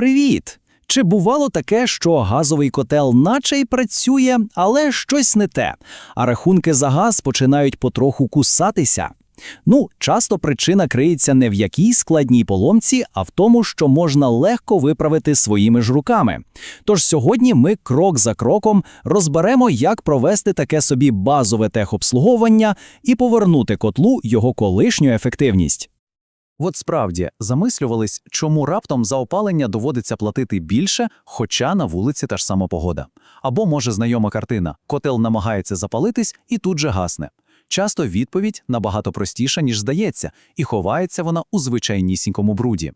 Привіт! Чи бувало таке, що газовий котел наче й працює, але щось не те, а рахунки за газ починають потроху кусатися? Ну, часто причина криється не в якій складній поломці, а в тому, що можна легко виправити своїми ж руками. Тож сьогодні ми крок за кроком розберемо, як провести таке собі базове техобслуговування і повернути котлу його колишню ефективність. От справді замислювались, чому раптом за опалення доводиться платити більше, хоча на вулиці та ж сама погода. Або може знайома картина: котел намагається запалитись і тут же гасне. Часто відповідь набагато простіша, ніж здається, і ховається вона у звичайнісінькому бруді.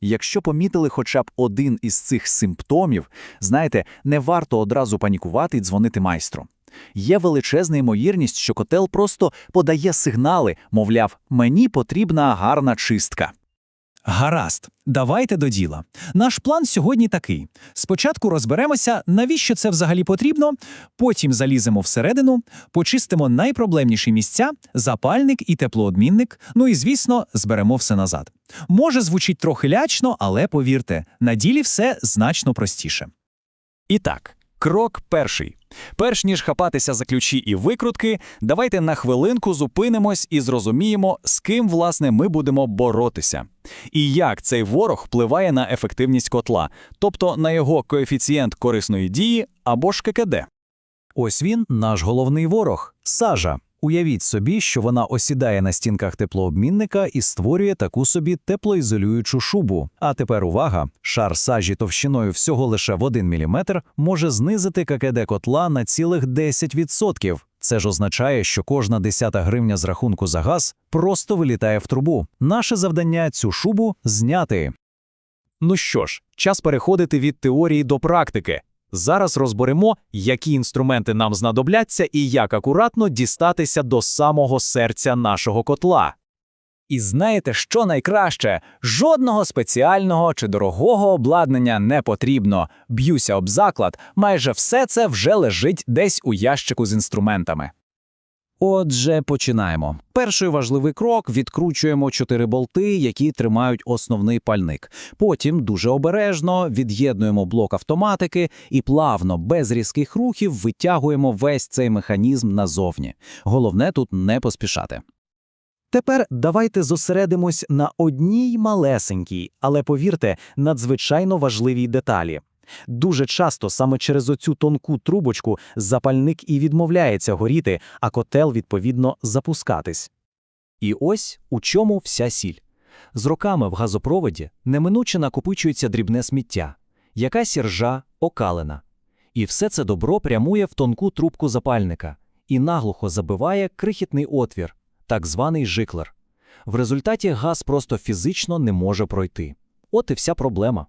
Якщо помітили хоча б один із цих симптомів, знаєте, не варто одразу панікувати і дзвонити майстру. Є величезна ймовірність, що котел просто подає сигнали, мовляв, мені потрібна гарна чистка. Гаразд, давайте до діла. Наш план сьогодні такий: спочатку розберемося, навіщо це взагалі потрібно, потім заліземо всередину, почистимо найпроблемніші місця, запальник і теплоодмінник, ну і, звісно, зберемо все назад. Може, звучить трохи лячно, але повірте, на ділі все значно простіше. І так, крок перший. Перш ніж хапатися за ключі і викрутки, давайте на хвилинку зупинимось і зрозуміємо, з ким, власне, ми будемо боротися. І як цей ворог впливає на ефективність котла, тобто на його коефіцієнт корисної дії або ж ККД. Ось він, наш головний ворог сажа. Уявіть собі, що вона осідає на стінках теплообмінника і створює таку собі теплоізолюючу шубу. А тепер увага: шар сажі товщиною всього лише в 1 мм може знизити ККД котла на цілих 10%. Це ж означає, що кожна десята гривня з рахунку за газ просто вилітає в трубу. Наше завдання цю шубу зняти. Ну що ж, час переходити від теорії до практики. Зараз розберемо, які інструменти нам знадобляться і як акуратно дістатися до самого серця нашого котла. І знаєте, що найкраще? Жодного спеціального чи дорогого обладнання не потрібно. Б'юся об заклад, майже все це вже лежить десь у ящику з інструментами. Отже, починаємо. Перший важливий крок відкручуємо чотири болти, які тримають основний пальник. Потім дуже обережно від'єднуємо блок автоматики і плавно, без різких рухів, витягуємо весь цей механізм назовні. Головне тут не поспішати. Тепер давайте зосередимось на одній малесенькій, але повірте, надзвичайно важливій деталі. Дуже часто саме через оцю тонку трубочку запальник і відмовляється горіти, а котел, відповідно, запускатись. І ось у чому вся сіль. З роками в газопроводі неминуче накопичується дрібне сміття, якась ржа, окалена. І все це добро прямує в тонку трубку запальника і наглухо забиває крихітний отвір, так званий жиклер. В результаті газ просто фізично не може пройти. От і вся проблема.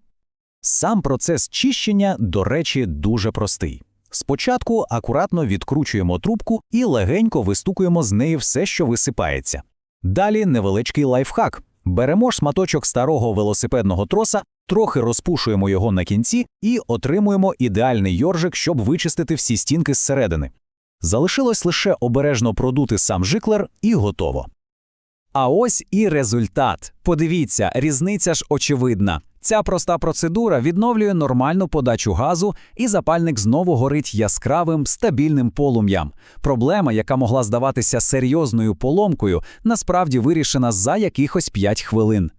Сам процес чищення, до речі, дуже простий. Спочатку акуратно відкручуємо трубку і легенько вистукуємо з неї все, що висипається. Далі невеличкий лайфхак. Беремо шматочок старого велосипедного троса, трохи розпушуємо його на кінці і отримуємо ідеальний йоржик, щоб вичистити всі стінки зсередини. Залишилось лише обережно продути сам жиклер і готово. А ось і результат. Подивіться, різниця ж очевидна. Ця проста процедура відновлює нормальну подачу газу, і запальник знову горить яскравим, стабільним полум'ям. Проблема, яка могла здаватися серйозною поломкою, насправді вирішена за якихось 5 хвилин.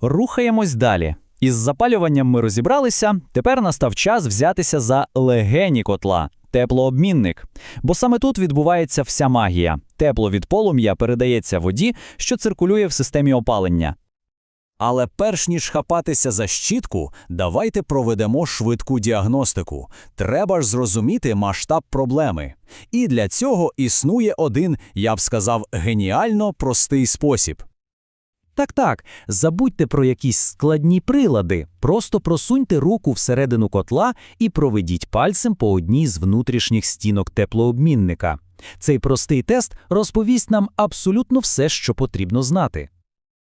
Рухаємось далі. Із запалюванням ми розібралися, тепер настав час взятися за легені котла. Теплообмінник. Бо саме тут відбувається вся магія. Тепло від полум'я передається воді, що циркулює в системі опалення. Але перш ніж хапатися за щітку, давайте проведемо швидку діагностику. Треба ж зрозуміти масштаб проблеми. І для цього існує один, я б сказав, геніально простий спосіб. Так, так, забудьте про якісь складні прилади, просто просуньте руку всередину котла і проведіть пальцем по одній з внутрішніх стінок теплообмінника. Цей простий тест розповість нам абсолютно все, що потрібно знати.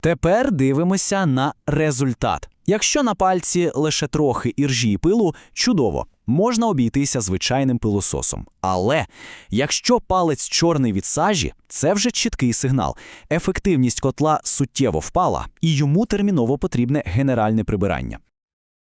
Тепер дивимося на результат. Якщо на пальці лише трохи іржі і пилу, чудово, можна обійтися звичайним пилососом. Але якщо палець чорний від сажі, це вже чіткий сигнал. Ефективність котла суттєво впала, і йому терміново потрібне генеральне прибирання.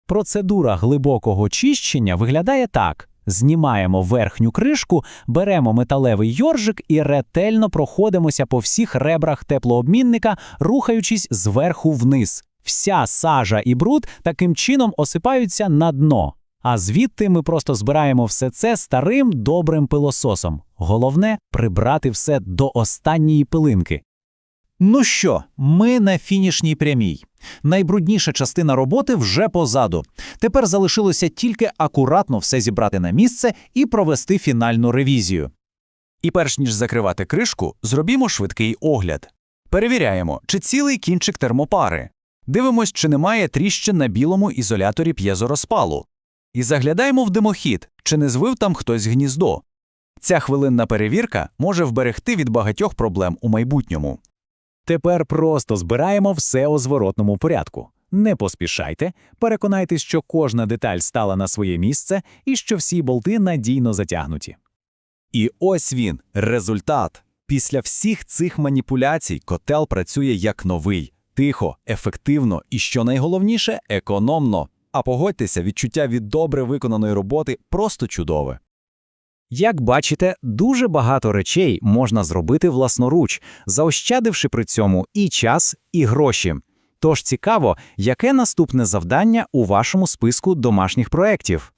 Процедура глибокого чищення виглядає так. Знімаємо верхню кришку, беремо металевий йоржик і ретельно проходимося по всіх ребрах теплообмінника, рухаючись зверху вниз. Вся сажа і бруд таким чином осипаються на дно. А звідти ми просто збираємо все це старим добрим пилососом. Головне прибрати все до останньої пилинки. Ну що, ми на фінішній прямій. Найбрудніша частина роботи вже позаду. Тепер залишилося тільки акуратно все зібрати на місце і провести фінальну ревізію. І перш ніж закривати кришку, зробімо швидкий огляд. Перевіряємо, чи цілий кінчик термопари. Дивимось, чи немає тріщин на білому ізоляторі п'єзорозпалу. І заглядаємо в димохід, чи не звив там хтось гніздо. Ця хвилинна перевірка може вберегти від багатьох проблем у майбутньому. Тепер просто збираємо все у зворотному порядку. Не поспішайте, переконайтесь, що кожна деталь стала на своє місце і що всі болти надійно затягнуті. І ось він, результат. Після всіх цих маніпуляцій котел працює як новий, тихо, ефективно і, що найголовніше, економно. А погодьтеся, відчуття від добре виконаної роботи просто чудове. Як бачите, дуже багато речей можна зробити власноруч, заощадивши при цьому і час, і гроші. Тож цікаво, яке наступне завдання у вашому списку домашніх проєктів.